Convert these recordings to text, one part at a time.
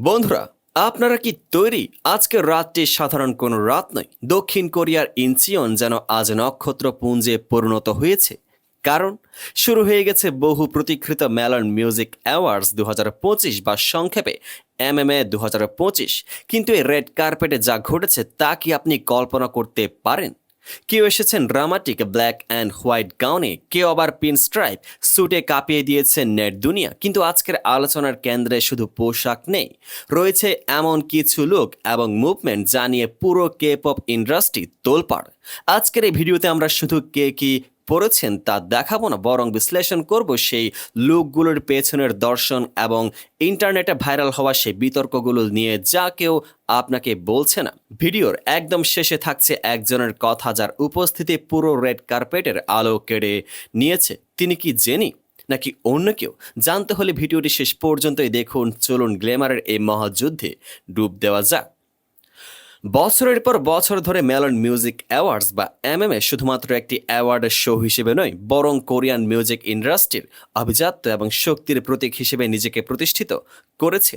বন্ধুরা, আপনারা কি তৈরি আজকের রাতটি সাধারণ কোনো রাত নয়? দক্ষিণ কোরিয়ার ইনচিয়ন যেন আজ নক্ষত্র পুঞ্জে পরিণত হয়েছে। কারণ, শুরু হয়ে গেছে বহু প্রতীক্ষিত মেলন মিউজিক অ্যাওয়ার্ডস দু হাজার পঁচিশ বা সংক্ষেপে এমএমএ দু কিন্তু এই রেড কার্পেটে যা ঘটেছে তা কি আপনি কল্পনা করতে পারেন? কেউ এসেছেন ড্রামাটিক ব্ল্যাক অ্যান্ড হোয়াইট গাউনে কেউ আবার পিন স্ট্রাইপ স্যুটে কাঁপিয়ে দিয়েছেন নেট দুনিয়া। কিন্তু আজকের আলোচনার কেন্দ্রে শুধু পোশাক নেই, রয়েছে এমন কিছু লোক এবং মুভমেন্ট জানিয়ে পুরো কে পপ ইন্ডাস্ট্রি তোলপাড়। আজকের এই ভিডিওতে আমরা শুধু কে কি পড়েছেন তা দেখাবো না, বরং বিশ্লেষণ করব সেই লুকগুলোর পেছনের দর্শন এবং ইন্টারনেটে ভাইরাল হওয়া সেই বিতর্কগুলো নিয়ে যা কেউ আপনাকে বলছে না। ভিডিওর একদম শেষে থাকছে একজনের কথা যার উপস্থিতি পুরো রেড কার্পেটের আলো কেড়ে নিয়েছে। তিনি কি জেনি, নাকি অন্য কেউ? জানতে হলে ভিডিওটি শেষ পর্যন্তই দেখুন, চলুন গ্ল্যামারের এই মহাযুদ্ধে ডুব দেওয়া যাক। বছরের পর বছর ধরে মেলন মিউজিক অ্যাওয়ার্ডস বা এমএমএ শুধুমাত্র একটি অ্যাওয়ার্ডের শো হিসেবে নয়, বরং কোরিয়ান মিউজিক ইন্ডাস্ট্রির আভিজাত্য এবং শক্তির প্রতীক হিসেবে নিজেকে প্রতিষ্ঠিত করেছে।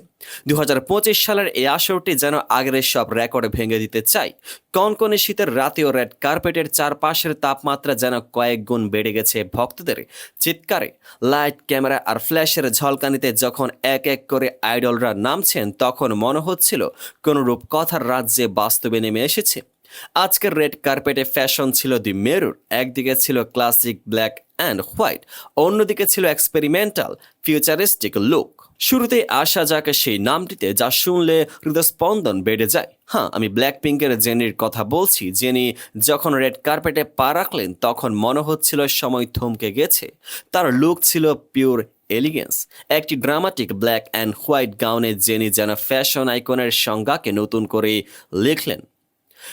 দু হাজার পঁচিশ সালের এই আসরটি যেন আগের সব রেকর্ড ভেঙে দিতে চাই কনকনে শীতের রাতেও রেড কার্পেটের চারপাশের তাপমাত্রা যেন কয়েক গুণ বেড়ে গেছে ভক্তদের চিৎকারে। লাইট ক্যামেরা আর ফ্ল্যাশের ঝলকানিতে যখন এক এক করে আইডলরা নামছেন, তখন মনে হচ্ছিল কোন রূপকথার রাজ্যে বাস্তবে নেমে এসেছে। আজকের রেড কার্পেটে ফ্যাশন ছিল দি মেরুর, একদিকে ছিল ক্লাসিক ব্ল্যাক অ্যান্ড হোয়াইট, অন্যদিকে ছিল এক্সপেরিমেন্টাল, ফিউচারিস্টিক লুক। শুরুতে আসা যাক সেই নামটিতে, যা শুনলে হৃদস্পন্দন বেড়ে যায়। হ্যাঁ আমি ব্ল্যাক পিঙ্কের জেনির কথা বলছি, জেনি যখন রেড কার্পেটে পা রাখলেন, তখন মনে হচ্ছিল সময় থমকে গেছে। তার লুক ছিল পিওর এলিগেন্স একটি ড্রামাটিক ব্ল্যাক অ্যান্ড হোয়াইট গাউনে জেনি যেন ফ্যাশন আইকনের সংজ্ঞাকে নতুন করে লিখলেন।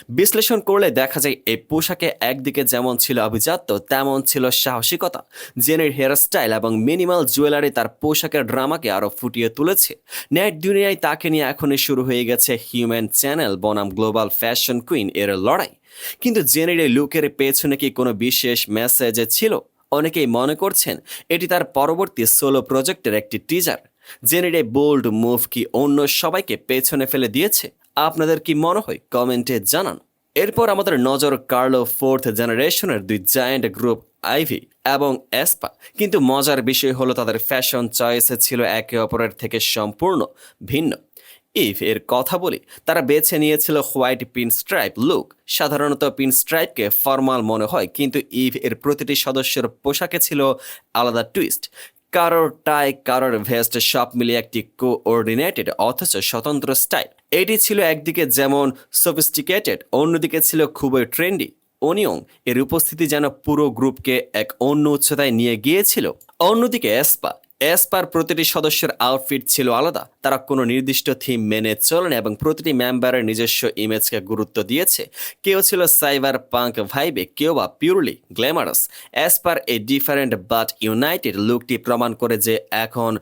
বিশ্লেষণ করলে দেখা যায়, এই পোশাকে একদিকে যেমন ছিল আভিজাত্য, তেমন ছিল সাহসিকতা। জেনের হেয়ারস্টাইল এবং মিনিমাল জুয়েলারি তার পোশাকের ড্রামাকে আরও ফুটিয়ে তুলেছে। নেট দুনিয়ায় তাকে নিয়ে এখনই শুরু হয়ে গেছে হিউম্যান চ্যানেল বনাম গ্লোবাল ফ্যাশন কুইন এর লড়াই। কিন্তু জেনের এই লুকের পেছনে কি কোনো বিশেষ মেসেজ ছিল? অনেকেই মনে করছেন এটি তার পরবর্তী সোলো প্রজেক্টের একটি টিজার এই বোল্ড মুভ কি অন্য সবাইকে পেছনে ফেলে দিয়েছে? আপনাদের কি মনে হয়? কমেন্টে জানান। এরপর আমাদের নজর কার্লো ফোর্থ জেনারেশনের দুই জায়ান্ট গ্রুপ আইভি এবং এসপা কিন্তু মজার বিষয় হলো তাদের ফ্যাশন চয়েসে ছিল একে অপরের থেকে সম্পূর্ণ ভিন্ন। ইফ এর কথা বলি, তারা বেছে নিয়েছিল হোয়াইট পিন স্ট্রাইপ লুক। সাধারণত পিন স্ট্রাইপকে ফর্মাল মনে হয়, কিন্তু ইভ এর প্রতিটি সদস্যের পোশাকে ছিল আলাদা টুইস্ট। কারোর টাই, কারোর ভেস্ট সব মিলিয়ে একটি কোঅর্ডিনেটেড অথচ স্বতন্ত্র স্টাইল। এটি ছিল একদিকে যেমন সফিস্টিকেটেড, অন্যদিকে ছিল খুবই ট্রেন্ডি। অনিয়ং এর উপস্থিতি যেন পুরো গ্রুপকে এক অন্য উচ্চতায় নিয়ে গিয়েছিল। অন্যদিকে এসপা এসপার প্রতিটি সদস্যের আউটফিট ছিল আলাদা। তারা কোনো নির্দিষ্ট থিম মেনে চলেন এবং প্রতিটি মেম্বারের নিজস্ব ইমেজকে গুরুত্ব দিয়েছে। কেউ ছিল সাইবার পাঙ্ক ভাইবে কেউ বা purely glamorous par a different but united লুকটি প্রমাণ করে যে এখন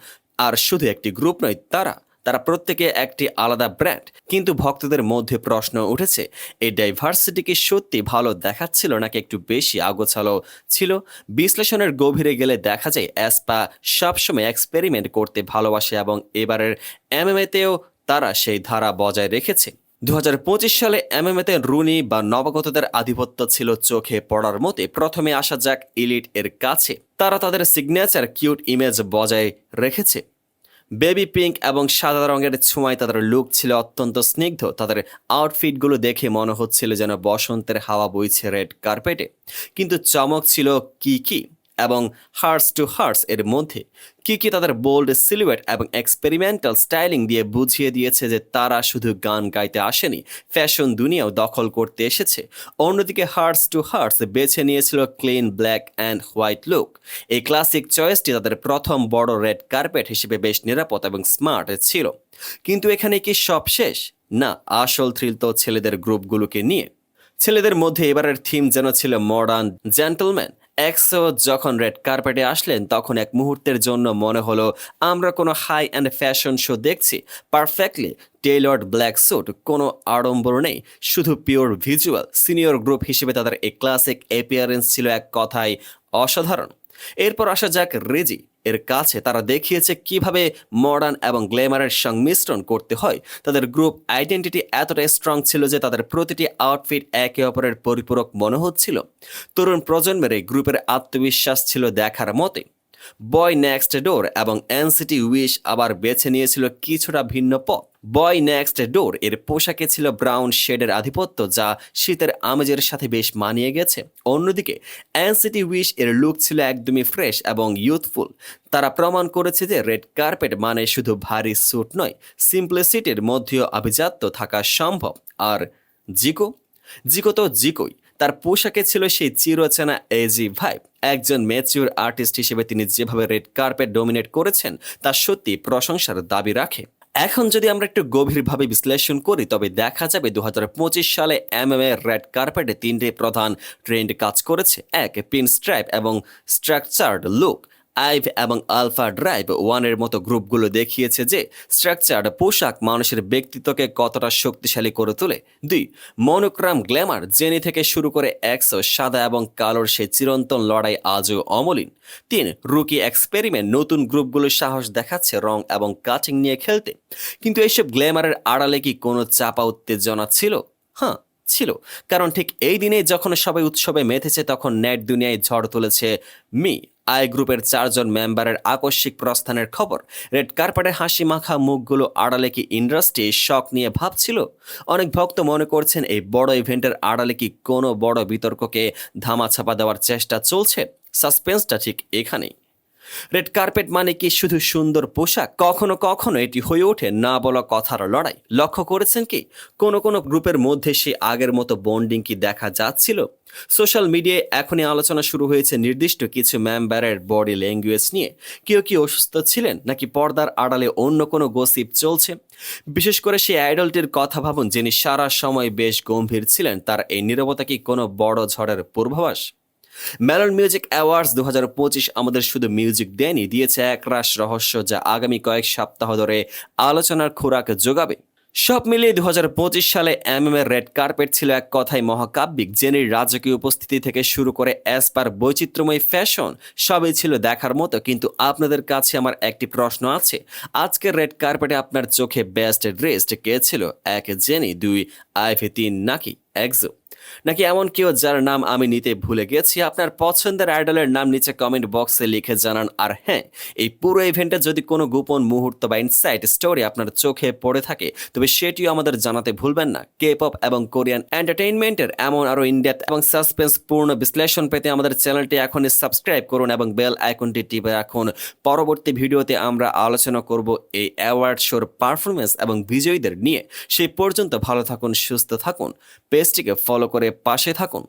আর শুধু একটি গ্রুপ নয়, তারা তারা প্রত্যেকে একটি আলাদা ব্র্যান্ড কিন্তু ভক্তদের মধ্যে প্রশ্ন উঠেছে, এই ডাইভার্সিটি কি সত্যি ভালো দেখাচ্ছিল নাকি একটু বেশি আগোছালো ছিল? বিশ্লেষণের গভীরে গেলে দেখা যায় অ্যাসপা সবসময় এক্সপেরিমেন্ট করতে ভালোবাসে এবং এবারের এমএমএতেও তারা সেই ধারা বজায় রেখেছে। দু পঁচিশ সালে এমএমএতে রুনি বা নবাগতদের আধিপত্য ছিল চোখে পড়ার মতে প্রথমে আসা যাক ইলিট এর কাছে। তারা তাদের সিগনেচার কিউট ইমেজ বজায় রেখেছে। বেবি পিঙ্ক এবং সাদা রঙের ছোঁয়ায় তাদের লুক ছিল অত্যন্ত স্নিগ্ধ। তাদের আউটফিটগুলো দেখে মনে হচ্ছিল যেন বসন্তের হাওয়া বইছে রেড কার্পেটে। কিন্তু চমক ছিল কি কি? এবং হার্স টু হার্স এর মধ্যে কি কি তাদের বোল্ড সিলুয়েট এবং এক্সপেরিমেন্টাল স্টাইলিং দিয়ে বুঝিয়ে দিয়েছে যে তারা শুধু গান গাইতে আসেনি ফ্যাশন দুনিয়াও দখল করতে এসেছে। অন্যদিকে হার্স টু হার্স বেছে নিয়েছিল clean black and white look এই ক্লাসিক চয়েসটি তাদের প্রথম বড় রেড কার্পেট হিসেবে বেশ নিরাপদ এবং স্মার্ট ছিল। কিন্তু এখানে কি সব শেষ? না, আসল থ্রিল তো ছেলেদের গ্রুপগুলোকে নিয়ে। ছেলেদের মধ্যে এবারের থিম যেন ছিল মডার্ন জেন্টলম্যান এক্সো যখন রেড কার্পেটে আসলেন, তখন এক মুহূর্তের জন্য মনে হলো, আমরা কোনো হাই অ্যান্ড ফ্যাশন শো দেখছি। পারফেক্টলি টেইলর্ড ব্ল্যাক স্যুট কোনো আড়ম্বর নেই। শুধু পিওর ভিজুয়াল সিনিয়র গ্রুপ হিসেবে তাদের এই ক্লাসিক অ্যাপিয়ারেন্স ছিল এক কথায় অসাধারণ। এরপর আসা যাক রেজি। এর কাছে তারা দেখিয়েছে কীভাবে মডার্ন এবং গ্ল্যামারের সংমিশ্রণ করতে হয়। তাদের গ্রুপ আইডেন্টিটি এতটা স্ট্রং ছিল যে তাদের প্রতিটি আউটফিট একে অপরের পরিপূরক মনে হচ্ছিল। তরুণ প্রজন্মের এই গ্রুপের আত্মবিশ্বাস ছিল দেখার মতে বয় নেক্সট ডোর এবং এনসিটি উইশ আবার বেছে নিয়েছিল কিছুটা ভিন্ন পথ। বয় নেক্সট ডোর এর পোশাকে ছিল ব্রাউন শেডের আধিপত্য যা শীতের আমেজের সাথে বেশ মানিয়ে গেছে। অন্যদিকে এনসিটি উইশ এর লুক ছিল একদমই ফ্রেশ এবং ইউথফুল তারা প্রমাণ করেছে যে রেড কার্পেট মানে শুধু ভারী স্যুট নয় সিম্পলিসিটির মধ্যেও আভিজাত্য থাকা সম্ভব। আর জিকো জিকো তো জিকোই তার পোশাকে ছিল সেই চিরচেনা এজি ভাইব একজন ম্যাচিওর আর্টিস্ট হিসেবে তিনি যেভাবে রেড কার্পেট ডোমিনেট করেছেন, তা সত্যি প্রশংসার দাবি রাখে। এখন যদি আমরা একটু গভীরভাবে বিশ্লেষণ করি, তবে দেখা যাবে দু হাজার পঁচিশ সালে এম এম রেড কার্পেটে তিনটি প্রধান ট্রেন্ড কাজ করেছে। এক পিন স্ট্রাইপ এবং স্ট্রাকচার্ড লুক আইভ এবং আলফা ড্রাইভ ওয়ানের মতো গ্রুপগুলো দেখিয়েছে যে স্ট্রাকচার্ড পোশাক মানুষের ব্যক্তিত্বকে কতটা শক্তিশালী করে তোলে। দুই, মনোক্রাম গ্ল্যামার, জেনি থেকে শুরু করে একশো সাদা এবং কালোর সে চিরন্তন লড়াই আজও অমলিন। তিন, রুকি এক্সপেরিমেন্ট, নতুন গ্রুপগুলোর সাহস দেখাচ্ছে রং এবং কাটিং নিয়ে খেলতে। কিন্তু এইসব গ্ল্যামারের আড়ালে কি কোনো চাপা উত্তেজনা ছিল? হ্যাঁ ছিল। কারণ ঠিক এই দিনে যখন সবাই উৎসবে মেতেছে তখন নেট দুনিয়ায় ঝড় তুলেছে মি। আই গ্রুপের চারজন মেম্বারের আকস্মিক প্রস্থানের খবর। রেড কার্পেটে হাসি মাখা মুখগুলো আড়ালে কি ইন্ডাস্ট্রি শখ নিয়ে ভাবছিল? অনেক ভক্ত মনে করছেন এই বড় ইভেন্টের আড়ালে কি কোনো বড় বিতর্ককে ধামাছাপা দেওয়ার চেষ্টা চলছে? সাসপেন্সটা ঠিক এখানেই। রেড কার্পেট মানে কি শুধু সুন্দর পোশাক? কখনো কখনো এটি হয়ে ওঠে না বলা কথার লড়াই। লক্ষ্য করেছেন কি? কোনো কোনো গ্রুপের মধ্যে সে আগের মতো বন্ডিং কি দেখা যাচ্ছিল? সোশ্যাল মিডিয়ায় এখনই আলোচনা শুরু হয়েছে নির্দিষ্ট কিছু মেম্বারের বডি ল্যাঙ্গুয়েজ নিয়ে। কেউ কি অসুস্থ ছিলেন নাকি পর্দার আড়ালে অন্য কোনো গসিপ চলছে? বিশেষ করে সেই আইডলটির কথা ভাবুন যিনি সারা সময় বেশ গম্ভীর ছিলেন, তার এই নীরবতা কি কোনো বড় ঝড়ের পূর্বাভাস? মেলন মিউজিক অ্যাওয়ার্ডস দু আমাদের শুধু মিউজিক দেয়নি দিয়েছে একরাশ রহস্য যা আগামী কয়েক সপ্তাহ ধরে আলোচনার খোরাক যোগাবে। সব মিলিয়ে দুহাজার পঁচিশ সালে এমএম এর রেড কার্পেট ছিল এক কথায় মহাকাব্যিক জেনির রাজকীয় উপস্থিতি থেকে শুরু করে অ্যাসপার বৈচিত্র্যময় ফ্যাশন সবই ছিল দেখার মতো। কিন্তু আপনাদের কাছে আমার একটি প্রশ্ন আছে। আজকের রেড কার্পেটে আপনার চোখে বেস্ট ড্রেসড কে ছিল? এক জেনি, দুই আইভি তিন নাকি? একজো নাকি এমন কেউ যার নাম আমি নিতে ভুলে গেছি? আপনার পছন্দের আইডলের নাম নিচে কমেন্ট বক্সে লিখে জানান। আর হ্যাঁ এই পুরো ইভেন্টে যদি কোনো গোপন মুহূর্ত বা ইনসাইট স্টোরি আপনার চোখে পড়ে থাকে, তবে সেটিও আমাদের জানাতে ভুলবেন না। কে পপ এবং কোরিয়ান এন্টারটেইনমেন্টের এমন আরও ইনডেপথ এবং সাসপেন্স পূর্ণ বিশ্লেষণ পেতে আমাদের চ্যানেলটি এখনই সাবস্ক্রাইব করুন এবং বেল আইকনটি টিপে রাখুন। পরবর্তী ভিডিওতে আমরা আলোচনা করব এই অ্যাওয়ার্ড শোর পারফরমেন্স এবং বিজয়ীদের নিয়ে। সেই পর্যন্ত ভালো থাকুন, সুস্থ থাকুন। পেজটিকে ফলো করে পাশে থাকুন।